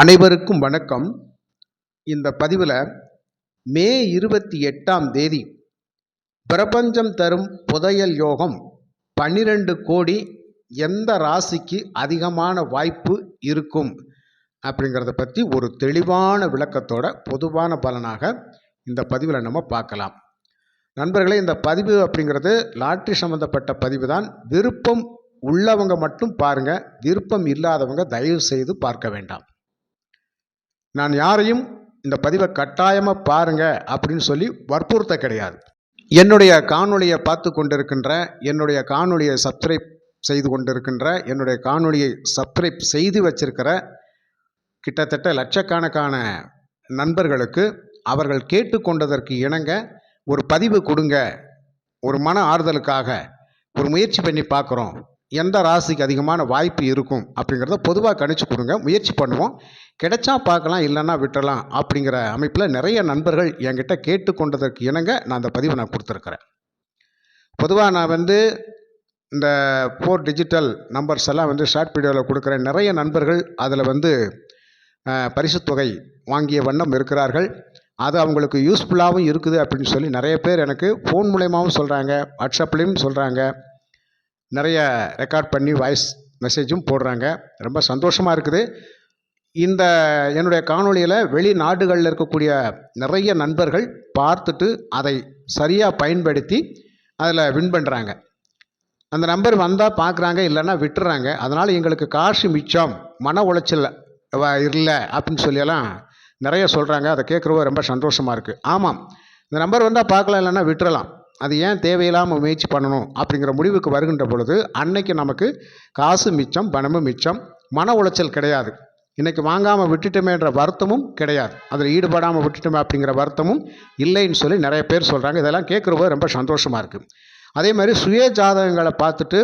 அனைவருக்கும் வணக்கம். இந்த பதிவில் மே இருபத்தி எட்டாம் தேதி பிரபஞ்சம் தரும் புதையல் யோகம் பன்னிரெண்டு கோடி எந்த ராசிக்கு அதிகமான வாய்ப்பு இருக்கும் அப்படிங்கிறத பற்றி ஒரு தெளிவான விளக்கத்தோட பொதுவான பலனாக இந்த பதிவில் நம்ம பார்க்கலாம். நண்பர்களே இந்த பதிவு அப்படிங்கிறது லாட்ரி சம்மந்தப்பட்ட பதிவு தான் விருப்பம் உள்ளவங்க மட்டும் பாருங்கள் விருப்பம் இல்லாதவங்க தயவு செய்து பார்க்க வேண்டாம். நான் யாரையும் இந்த பதிவை கட்டாயமாக பாருங்க அப்படின்னு சொல்லி வற்புறுத்த கிடையாது. என்னுடைய காணொளியை பார்த்து கொண்டிருக்கின்ற என்னுடைய காணொலியை சப்ஸ்கிரைப் செய்து கொண்டிருக்கின்ற என்னுடைய காணொலியை சப்ஸ்கிரைப் செய்து வச்சிருக்கிற கிட்டத்தட்ட லட்சக்கணக்கான நண்பர்களுக்கு அவர்கள் கேட்டுக்கொண்டதற்கு இணங்க ஒரு பதிவு கொடுங்க. ஒரு மன ஆறுதலுக்காக ஒரு முயற்சி பண்ணி பார்க்குறோம். எந்த ராசிக்கு அதிகமான வாய்ப்பு இருக்கும் அப்படிங்கிறத பொதுவாக கணிச்சு கொடுங்க. முயற்சி பண்ணுவோம். கிடைச்சா பார்க்கலாம் இல்லைன்னா விட்டுறலாம் அப்படிங்கிற அமைப்பில் நிறைய நண்பர்கள் என்கிட்ட கேட்டுக்கொண்டதற்கு இணங்க நான் அந்த பதிவை நான் கொடுத்துருக்குறேன். பொதுவாக நான் வந்து இந்த ஃபோர் டிஜிட்டல் நம்பர்ஸ் எல்லாம் வந்து ஷார்ட் வீடியோவில் கொடுக்குறேன் நிறைய நண்பர்கள் அதில் வந்து பரிசுத் தொகை வாங்கிய வண்ணம் இருக்கிறார்கள். அது அவங்களுக்கு யூஸ்ஃபுல்லாகவும் இருக்குது அப்படின்னு சொல்லி நிறைய பேர் எனக்கு ஃபோன் மூலயமாவும் சொல்கிறாங்க வாட்ஸ்அப்லேயும் சொல்கிறாங்க நிறைய ரெக்கார்ட் பண்ணி வாய்ஸ் மெசேஜும் போடுறாங்க. ரொம்ப சந்தோஷமாக இருக்குது. இந்த என்னுடைய காணொளியில் வெளிநாடுகளில் இருக்கக்கூடிய நிறைய நண்பர்கள் பார்த்துட்டு அதை சரியாக பயன்படுத்தி அதில் வின் பண்ணுறாங்க அந்த நம்பர் வந்தால் பார்க்குறாங்க இல்லைன்னா விட்டுறாங்க. அதனால் எங்களுக்கு காசு மிச்சம் மன உளைச்சல் இல்லை அப்படின்னு சொல்லியெல்லாம் நிறைய சொல்கிறாங்க அதை கேட்குறவங்க ரொம்ப சந்தோஷமாக இருக்குது ஆமாம் இந்த நம்பர் வந்தால் பார்க்கலாம் இல்லைன்னா விட்டுறலாம். அது ஏன் தேவையில்லாமல் முயற்சி பண்ணணும் அப்படிங்கிற முடிவுக்கு வருகின்ற பொழுது அன்னைக்கு நமக்கு காசு மிச்சம் பணமும் மிச்சம் மன உளைச்சல் கிடையாது. இன்றைக்கி வாங்காமல் விட்டுட்டோமேன்ற வருத்தமும் கிடையாது. அதில் ஈடுபடாமல் விட்டுட்டோமே அப்படிங்கிற வருத்தமும் இல்லைன்னு சொல்லி நிறைய பேர் சொல்கிறாங்க இதெல்லாம் கேட்குறப்போ ரொம்ப சந்தோஷமாக இருக்குது அதே மாதிரி சுய ஜாதகங்களை பார்த்துட்டு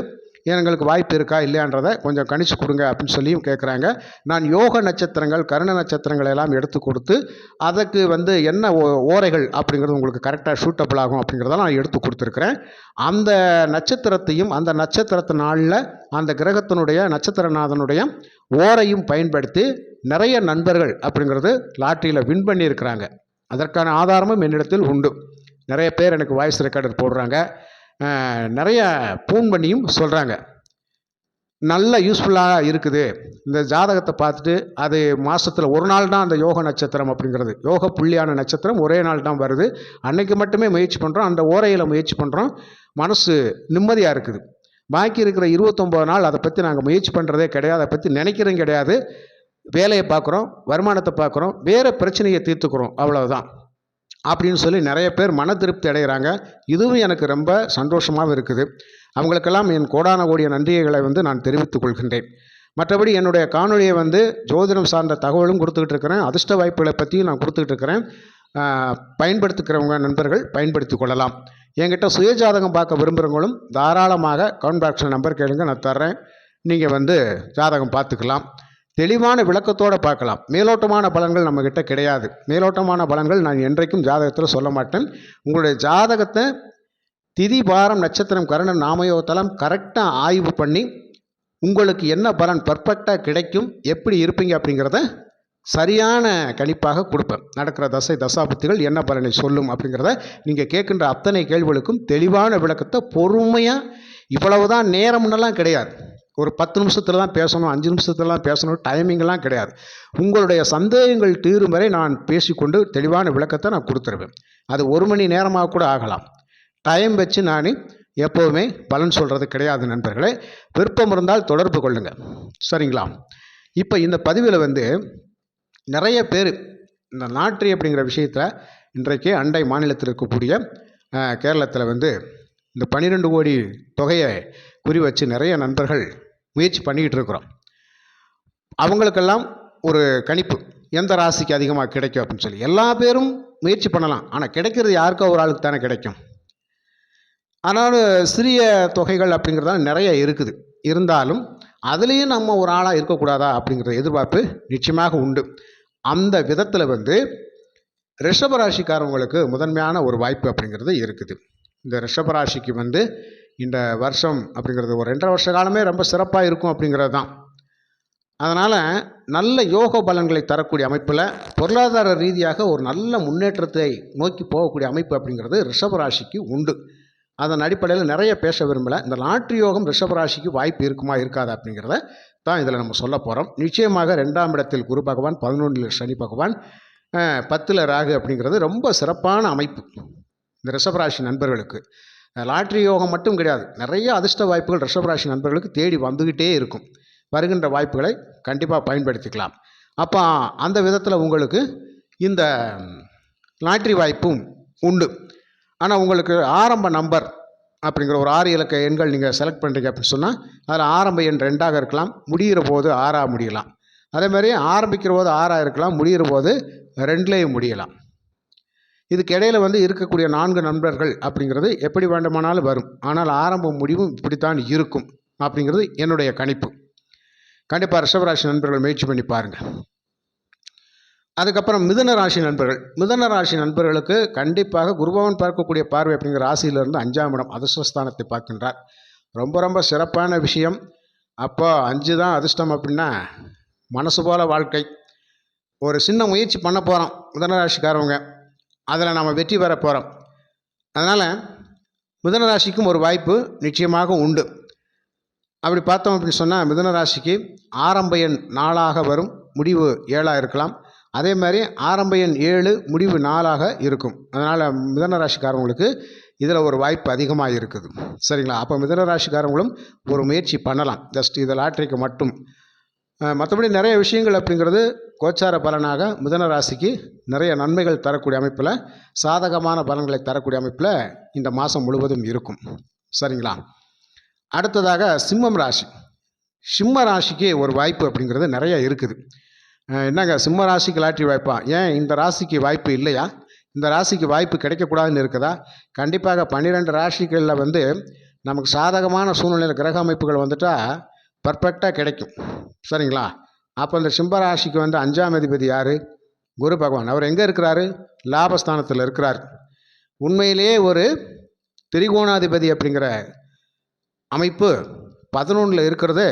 எங்களுக்கு வாய்ப்பு இருக்கா இல்லையான்றதை கொஞ்சம் கணிச்சு கொடுங்க அப்படின்னு சொல்லியும் கேட்குறாங்க நான் யோக நட்சத்திரங்கள் கருண நட்சத்திரங்களை எல்லாம் எடுத்து கொடுத்து அதுக்கு வந்து என்ன ஓரைகள் அப்படிங்கிறது உங்களுக்கு கரெக்டாக சூட்டபிள் ஆகும் அப்படிங்கிறத நான் எடுத்து கொடுத்துருக்குறேன். அந்த நட்சத்திரத்தையும் அந்த நட்சத்திரத்து நாளில் அந்த கிரகத்தினுடைய நட்சத்திரநாதனுடைய ஓரையும் பயன்படுத்தி நிறைய நண்பர்கள் அப்படிங்கிறது லாட்டரியில் வின் பண்ணியிருக்கிறாங்க. அதற்கான ஆதாரமும் என்னிடத்தில் உண்டு. நிறைய பேர் எனக்கு வாய்ஸ் ரெக்கார்டர் போடுறாங்க. நிறைய ஃபோன் பண்ணியும் சொல்கிறாங்க நல்ல யூஸ்ஃபுல்லாக இருக்குது. இந்த ஜாதகத்தை பார்த்துட்டு அது மாதத்தில் ஒரு நாள் தான் அந்த யோக நட்சத்திரம் அப்படிங்கிறது. யோக புள்ளியான நட்சத்திரம் ஒரே நாள் தான் வருது. அன்னைக்கு மட்டுமே முயற்சி பண்ணுறோம் அந்த ஓரையில் முயற்சி பண்ணுறோம் மனசு நிம்மதியாக இருக்குது. பாக்கி இருக்கிற இருபத்தொம்போது நாள் அதை பற்றி நாங்கள் முயற்சி பண்ணுறதே கிடையாது. அதை பற்றி நினைக்கிறதும் கிடையாது. வேலையை பார்க்குறோம் வருமானத்தை பார்க்குறோம் வேறு பிரச்சனையை தீர்த்துக்கிறோம். அவ்வளவுதான். அப்படின்னு சொல்லி நிறைய பேர் மன திருப்தி அடைகிறாங்க. இதுவும் எனக்கு ரொம்ப சந்தோஷமாகவும் இருக்குது. அவங்களுக்கெல்லாம் என் கோடான கோடிய நன்றிகளை வந்து நான் தெரிவித்துக் கொள்கின்றேன். மற்றபடி என்னுடைய காணொலியை வந்து ஜோதிடம் சார்ந்த தகவலும் கொடுத்துக்கிட்டு இருக்கிறேன். அதிர்ஷ்ட வாய்ப்புகளை பற்றியும் நான் கொடுத்துக்கிட்டு இருக்கிறேன். பயன்படுத்திக்கிறவங்க நண்பர்கள் பயன்படுத்தி கொள்ளலாம். என்கிட்ட சுயஜாதகம் பார்க்க விரும்புகிறவங்களும் தாராளமாக கவுண்ட் பாக்ஸில் நம்பர் கேளுங்க. நான் தர்றேன். நீங்கள் வந்து ஜாதகம் பார்த்துக்கலாம். தெளிவான விளக்கத்தோடு பார்க்கலாம். மேலோட்டமான பலன்கள் நம்மக்கிட்ட கிடையாது. மேலோட்டமான பலன்கள் நான் என்றைக்கும் ஜாதகத்தில் சொல்ல மாட்டேன். உங்களுடைய ஜாதகத்தை திதி பாரம் நட்சத்திரம் கரணம் நாமயோத்தலம் கரெக்டாக ஆய்வு பண்ணி உங்களுக்கு என்ன பலன் பர்ஃபெக்டாக கிடைக்கும் எப்படி இருப்பீங்க அப்படிங்கிறத சரியான கணிப்பாக கொடுப்பேன். நடக்கிற தசை தசாபுத்திகள் என்ன பலனை சொல்லும் அப்படிங்கிறத நீங்கள் கேட்கின்ற அத்தனை கேள்விகளுக்கும் தெளிவான விளக்கத்தை பொறுமையாக இவ்வளவுதான் நேரம்னெல்லாம் கிடையாது. ஒரு பத்து நிமிஷத்தில் தான் பேசணும் அஞ்சு நிமிஷத்துலலாம் பேசணும் டைமிங்லாம் கிடையாது. உங்களுடைய சந்தேகங்கள் தீரும் வரை நான் பேசிக்கொண்டு தெளிவான விளக்கத்தை நான் கொடுத்துருவேன். அது ஒரு மணி நேரமாக கூட ஆகலாம். டைம் வச்சு நான் எப்போவுமே பலன் சொல்கிறது கிடையாது நண்பர்களே. விருப்பம் இருந்தால் தொடர்பு கொள்ளுங்கள் சரிங்களா? இப்போ இந்த பதிவில் வந்து நிறைய பேர் இந்த நாட்ரி அப்படிங்கிற விஷயத்தில் இன்றைக்கு அண்டை மாநிலத்தில் இருக்கக்கூடிய கேரளத்தில் வந்து இந்த பன்னிரெண்டு கோடி தொகையை குறி வச்சு நிறைய நண்பர்கள் முயற்சி பண்ணிக்கிட்டு இருக்கிறோம் அவங்களுக்கெல்லாம் ஒரு கணிப்பு. எந்த ராசிக்கு அதிகமாக கிடைக்கும் அப்படின்னு சொல்லி. எல்லா பேரும் முயற்சி பண்ணலாம். ஆனால் கிடைக்கிறது யாருக்கோ ஒரு ஆளுக்கு தானே கிடைக்கும். ஆனாலும் சிறிய தொகைகள் அப்படிங்கிறதால நிறைய இருக்குது. இருந்தாலும் அதுலேயும் நம்ம ஒரு ஆளாக இருக்கக்கூடாதா அப்படிங்கிற எதிர்பார்ப்பு நிச்சயமாக உண்டு. அந்த விதத்தில் வந்து ரிஷபராசிக்காரவங்களுக்கு முதன்மையான ஒரு வாய்ப்பு அப்படிங்கிறது இருக்குது. இந்த ரிஷபராசிக்கு வந்து இந்த வருஷம் அப்படிங்கிறது ஒரு ரெண்டரை வருஷ காலமே ரொம்ப சிறப்பாக இருக்கும் அப்படிங்கிறது தான். அதனால் நல்ல யோக பலன்களை தரக்கூடிய அமைப்பில் பொருளாதார ரீதியாக ஒரு நல்ல முன்னேற்றத்தை நோக்கி போகக்கூடிய அமைப்பு அப்படிங்கிறது ரிஷபராசிக்கு உண்டு. அதன் அடிப்படையில் நிறைய பேச விரும்பலை. இந்த லாட்ரி யோகம் ரிஷபராசிக்கு வாய்ப்பு இருக்குமா இருக்காதா அப்படிங்கிறத தான் இதில் நம்ம சொல்ல போகிறோம் நிச்சயமாக ரெண்டாம் இடத்தில் குரு பகவான் பதினொன்றில் சனி பகவான் பத்தில் ராகு அப்படிங்கிறது ரொம்ப சிறப்பான அமைப்பு. இந்த ரிஷபராசி நண்பர்களுக்கு. லாட்ரி யோகம் மட்டும் கிடையாது. நிறைய அதிர்ஷ்ட வாய்ப்புகள் ரிஷபராசி நண்பர்களுக்கு தேடி வந்துக்கிட்டே இருக்கும். வருகின்ற வாய்ப்புகளை கண்டிப்பாக பயன்படுத்திக்கலாம். அப்போ அந்த விதத்தில் உங்களுக்கு இந்த லாட்ரி வாய்ப்பும் உண்டு. ஆனால் உங்களுக்கு ஆரம்ப நம்பர் அப்படிங்கிற ஒரு ஆறு இலக்க எண்கள் நீங்கள் செலக்ட் பண்ணுறீங்க அப்படின்னு சொன்னால் அதில் ஆரம்ப எண் ரெண்டாக இருக்கலாம் முடிகிற போது ஆறாக முடியலாம். அதே மாதிரி ஆரம்பிக்கிற போது ஆறாக இருக்கலாம் முடிகிற போது ரெண்டுலேயும் முடியலாம். இதுக்கு இடையில வந்து இருக்கக்கூடிய நான்கு நண்பர்கள் அப்படிங்கிறது எப்படி வேண்டுமானாலும் வரும். ஆனால் ஆரம்பம் முடிவும் இப்படித்தான் இருக்கும் அப்படிங்கிறது என்னுடைய கணிப்பு. கண்டிப்பாக ரிஷபராசி நண்பர்கள் முயற்சி பண்ணி பாருங்கள் அதுக்கப்புறம் மிதன ராசி நண்பர்கள். மிதன ராசி நண்பர்களுக்கு கண்டிப்பாக குருபவன் பார்க்கக்கூடிய பார்வை அப்படிங்கிற ராசியிலிருந்து அஞ்சாம் இடம் அதிர்ஷ்டஸ்தானத்தை பார்க்கின்றார். ரொம்ப ரொம்ப சிறப்பான விஷயம். அப்போ அஞ்சு தான் அதிர்ஷ்டம் அப்படின்னா மனசு போல வாழ்க்கை. ஒரு சின்ன முயற்சி பண்ண போகிறோம் மிதுன ராசிக்காரவங்க. அதில் நம்ம வெற்றி பெற போகிறோம் அதனால் மிதன ராசிக்கும் ஒரு வாய்ப்பு நிச்சயமாக உண்டு. அப்படி பார்த்தோம் அப்படின்னு சொன்னால் மிதன ராசிக்கு ஆரம்ப எண் நாளாக வரும் முடிவு ஏழாக இருக்கலாம். அதே மாதிரி ஆரம்ப எண் ஏழு முடிவு நாளாக இருக்கும். அதனால் மிதன ராசிக்காரங்களுக்கு இதில் ஒரு வாய்ப்பு அதிகமாக இருக்குது. சரிங்களா? அப்போ மிதன ராசிக்காரங்களும் ஒரு முயற்சி பண்ணலாம். ஜஸ்ட் இதை லாட்ரிக்கு மட்டும். மற்றபடி நிறைய விஷயங்கள் அப்படிங்கிறது கோச்சார பலனாக மிதன ராசிக்கு நிறைய நன்மைகள் தரக்கூடிய அமைப்பில் சாதகமான பலன்களை தரக்கூடிய அமைப்பில் இந்த மாதம் முழுவதும் இருக்கும். சரிங்களா? அடுத்ததாக சிம்மம் ராசி. சிம்ம ராசிக்கு ஒரு வாய்ப்பு அப்படிங்கிறது நிறைய இருக்குது. என்னங்க? சிம்ம ராசிக்கு லாட்ரி வாய்ப்பா? ஏன் இந்த ராசிக்கு வாய்ப்பு இல்லையா? இந்த ராசிக்கு வாய்ப்பு கிடைக்கக்கூடாதுன்னு இருக்குதா? கண்டிப்பாக பன்னிரெண்டு ராசிகளில் வந்து நமக்கு சாதகமான சூழ்நிலையில் கிரக அமைப்புகள் வந்துட்டால் பர்ஃபெக்டாக கிடைக்கும். சரிங்களா? அப்போ இந்த சிம்பராசிக்கு வந்து அஞ்சாம் அதிபதி யார்? குரு பகவான். அவர் எங்கே இருக்கிறாரு? லாபஸ்தானத்தில் இருக்கிறார். உண்மையிலேயே ஒரு திரிகோணாதிபதி அப்படிங்கிற அமைப்பு பதினொன்றில் இருக்கிறது.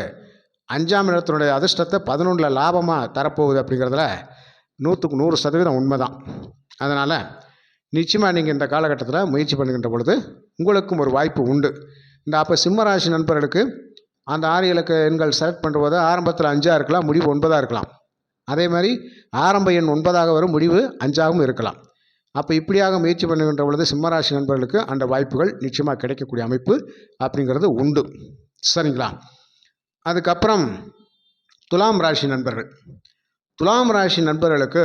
அஞ்சாம் இடத்தினுடைய அதிர்ஷ்டத்தை பதினொன்றில் லாபமாக தரப்போகுது அப்படிங்கிறதுல நூற்றுக்கு நூறு சதவீதம் உண்மை தான் அதனால் நிச்சயமாக நீங்கள் இந்த காலகட்டத்தில் முயற்சி பண்ணுகின்ற பொழுது உங்களுக்கும் ஒரு வாய்ப்பு உண்டு. இந்த அப்போ சிம்மராசி நண்பர்களுக்கு அந்த ஆறு இலக்க எண்கள் செலக்ட் பண்ணும்போது ஆரம்பத்தில் அஞ்சாக இருக்கலாம் முடிவு ஒன்பதாக இருக்கலாம். அதே மாதிரி ஆரம்ப எண் ஒன்பதாக வரும் முடிவு அஞ்சாகவும் இருக்கலாம். அப்போ இப்படியாக முயற்சி பண்ணுகின்ற பொழுது சிம்மராசி நண்பர்களுக்கு அந்த வாய்ப்புகள் நிச்சயமாக கிடைக்கக்கூடிய அமைப்பு அப்படிங்கிறது உண்டு. சரிங்களா? அதுக்கப்புறம் துலாம் ராசி நண்பர்கள். துலாம் ராசி நண்பர்களுக்கு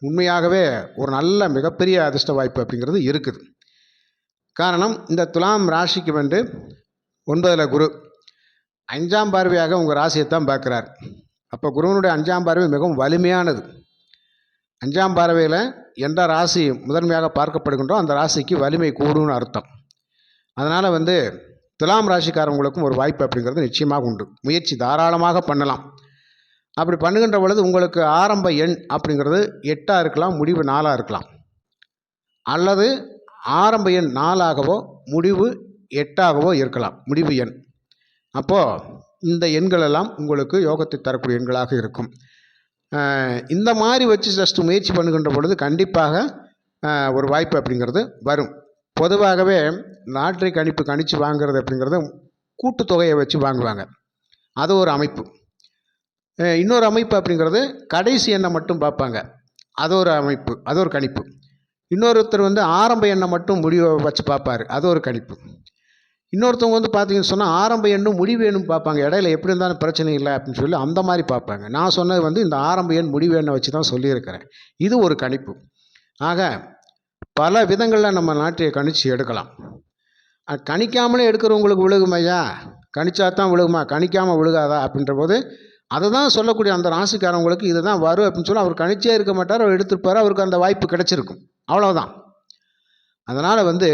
உண்மையாகவே ஒரு நல்ல மிகப்பெரிய அதிர்ஷ்ட வாய்ப்பு அப்படிங்கிறது இருக்குது. காரணம் இந்த துலாம் ராசிக்கு வந்து ஒன்பதில் குரு. அஞ்சாம் பார்வையாக உங்கள் ராசியை தான் பார்க்குறார். அப்போ குருவனுடைய அஞ்சாம் பார்வை மிகவும் வலிமையானது. அஞ்சாம் பார்வையில் எந்த ராசி முதன்மையாக பார்க்கப்படுகின்றோ அந்த ராசிக்கு வலிமை கூடும்னு அர்த்தம். அதனால் வந்து துலாம் ராசிக்காரவங்களுக்கும் ஒரு வாய்ப்பு அப்படிங்கிறது நிச்சயமாக உண்டு. முயற்சி தாராளமாக பண்ணலாம். அப்படி பண்ணுகின்ற பொழுது உங்களுக்கு ஆரம்ப எண் அப்படிங்கிறது எட்டாக இருக்கலாம் முடிவு நாலாக இருக்கலாம். அல்லது ஆரம்ப எண் நாலாகவோ முடிவு எட்டாகவோ இருக்கலாம். முடிவு எண். அப்போது இந்த எண்கள் எல்லாம் உங்களுக்கு யோகத்தை தரக்கூடிய எண்களாக இருக்கும். இந்த மாதிரி வச்சு ஜஸ்ட் முயற்சி பண்ணுகின்ற பொழுது கண்டிப்பாக ஒரு வாய்ப்பு அப்படிங்கிறது வரும். பொதுவாகவே லாட்ரி கணிப்பு கணிச்சு வாங்குறது அப்படிங்கிறது கூட்டுத்தொகையை வச்சு வாங்குவாங்க. அது ஒரு அமைப்பு. இன்னொரு அமைப்பு அப்படிங்கிறது கடைசி எண்ணை மட்டும் பார்ப்பாங்க. அது ஒரு அமைப்பு அது ஒரு கணிப்பு. இன்னொருத்தர் வந்து ஆரம்ப எண்ணை மட்டும் முடிவை வச்சு பார்ப்பாரு அது ஒரு கணிப்பு. இன்னொருத்தவங்க வந்து பார்த்தீங்கன்னு சொன்னால் ஆரம்ப எண்ணும் முடிவு எண்ணும் பார்ப்பாங்க. இடையில எப்படி இருந்தாலும் பிரச்சனை இல்லை அப்படின்னு சொல்லி அந்த மாதிரி பார்ப்பாங்க. நான் சொன்னது வந்து இந்த ஆரம்ப எண் முடிவு எண்ணை வச்சு தான் சொல்லியிருக்கிறேன். இது ஒரு கணிப்பு. ஆக பல விதங்களில் நம்ம நாட்டை கணிச்சு எடுக்கலாம். கணிக்காமலே எடுக்கிறவங்களுக்கு விழுகுமையா கணிச்சா தான் விழுகுமா? கணிக்காமல் விழுகாதா? அப்படின்ற போது அதை தான் சொல்லக்கூடிய அந்த ராசிக்காரவங்களுக்கு இதுதான் வரும் அப்படின்னு சொல்லி அவர் கணிச்சே இருக்க மாட்டார். அவர் எடுத்துருப்பார். அவருக்கு அந்த வாய்ப்பு கிடச்சிருக்கும். அவ்வளோதான் அதனால் வந்து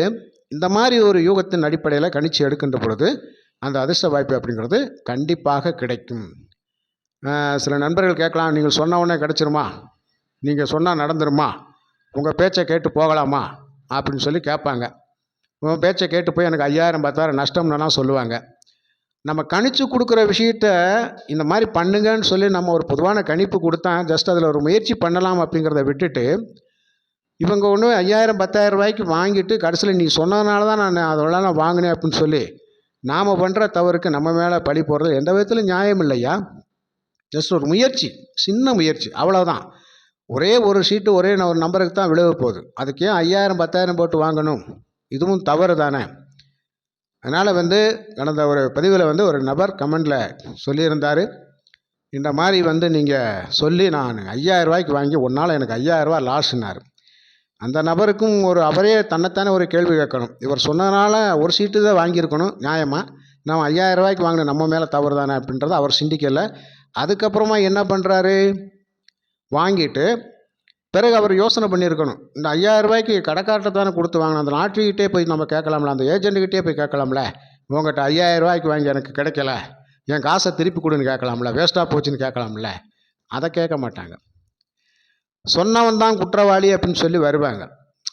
இந்த மாதிரி ஒரு யூகத்தின் அடிப்படையில் கணிச்சு எடுக்கின்ற பொழுது அந்த அதிர்ஷ்ட வாய்ப்பு அப்படிங்கிறது கண்டிப்பாக கிடைக்கும். சில நண்பர்கள் கேட்கலாம் நீங்கள் சொன்ன உடனே கிடச்சிருமா? நீங்கள் சொன்னால் நடந்துருமா? உங்கள் பேச்சை கேட்டு போகலாமா? அப்படின்னு சொல்லி கேட்பாங்க. உங்கள் பேச்சை கேட்டு போய் எனக்கு ஐயாயிரம் பத்தாயிரம் நஷ்டம்னா சொல்லுவாங்க. நம்ம கணிச்சு கொடுக்குற விஷயத்த இந்த மாதிரி பண்ணுங்கன்னு சொல்லி நம்ம ஒரு பொதுவான கணிப்பு கொடுத்தா ஜஸ்ட் அதில் ஒரு முயற்சி பண்ணலாம் அப்படிங்கிறத விட்டுட்டு இவங்க ஒன்று ஐயாயிரம் பத்தாயிரம் ரூபாய்க்கு வாங்கிட்டு கடைசியில் நீ சொன்னதுனால தான் நான் அதெல்லாம் நான் வாங்கினேன் அப்படின்னு சொல்லி நாம் பண்ணுற தவறுக்கு நம்ம மேலே பழி போடுறது எந்த விதத்திலும் நியாயம் இல்லையா? ஜஸ்ட் ஒரு முயற்சி சின்ன முயற்சி அவ்வளோதான் ஒரே ஒரு சீட்டு ஒரே ஒரு நம்பருக்கு தான் விழுவ போகுது. அதுக்கு ஏன் ஐயாயிரம் பத்தாயிரம் போட்டு வாங்கணும்? இதுவும் தவறு தானே. அதனால் வந்து கடந்த ஒரு பதிவில் வந்து ஒரு நபர் கமெண்டில் சொல்லியிருந்தார். இந்த மாதிரி வந்து நீங்கள் சொல்லி நான் ஐயாயிரம் ரூபாய்க்கு வாங்கி ஒன்றால் எனக்கு ஐயாயிரம் லாஸ்னார் அந்த நபருக்கும் ஒரு அவரே தன்னைத்தானே ஒரு கேள்வி கேட்கணும். இவர் சொன்னதுனால ஒரு சீட்டு தான் வாங்கியிருக்கணும் நியாயமாக நம்ம ஐயாயிரம் ரூபாய்க்கு வாங்கின நம்ம மேலே தவறு தானே அப்படின்றத அவர் சிந்திக்கலை. அதுக்கப்புறமா என்ன பண்ணுறாரு வாங்கிட்டு பிறகு அவர் யோசனை பண்ணியிருக்கணும். இந்த ஐயாயிரம் ரூபாய்க்கு கடைக்கார்ட்ட தானே கொடுத்து வாங்கினோம் அந்த லாட்ரிக்கிட்டே போய் நம்ம கேட்கலாம்ல அந்த ஏஜென்ட்டுக்கிட்டே போய் கேட்கலாம்ல? உங்கள்கிட்ட ஐயாயிரம் ரூபாய்க்கு வாங்கி எனக்கு கிடைக்கல என் காசை திருப்பி கொடுன்னு கேட்கலாம்ல வேஸ்ட்டாக போச்சுன்னு கேட்கலாம்ல? அதை கேட்க மாட்டாங்க. சொன்னவன் தான் குற்றவாளி அப்படின்னு சொல்லி வருவாங்க.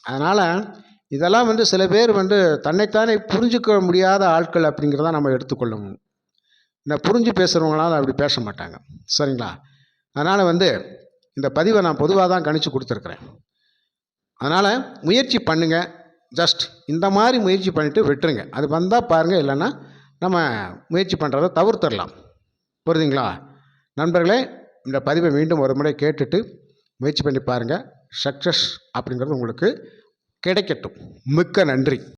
அதனால் இதெல்லாம் வந்து சில பேர் வந்து தன்னைத்தானே புரிஞ்சுக்க முடியாத ஆட்கள் அப்படிங்கிறத நம்ம எடுத்துக்கொள்ளணும். இந்த புரிஞ்சு பேசுகிறவங்களால அப்படி பேச மாட்டாங்க. சரிங்களா? அதனால் வந்து இந்த பதிவை நான் பொதுவாக தான் கணிச்சு கொடுத்துருக்குறேன். அதனால் முயற்சி பண்ணுங்க. ஜஸ்ட் இந்த மாதிரி முயற்சி பண்ணிவிட்டு விட்டுருங்க. அது வந்தால் பாருங்கள் இல்லைன்னா நம்ம முயற்சி பண்ணுறத தவிர்த்துடலாம். புரியுதுங்களா? நண்பர்களே இந்த பதிவை மீண்டும் ஒரு முறை கேட்டுட்டு முயற்சி பண்ணி பாருங்கள் சக்ஸஸ் அப்படிங்கிறது உங்களுக்கு கிடைக்கட்டும். மிக்க நன்றி.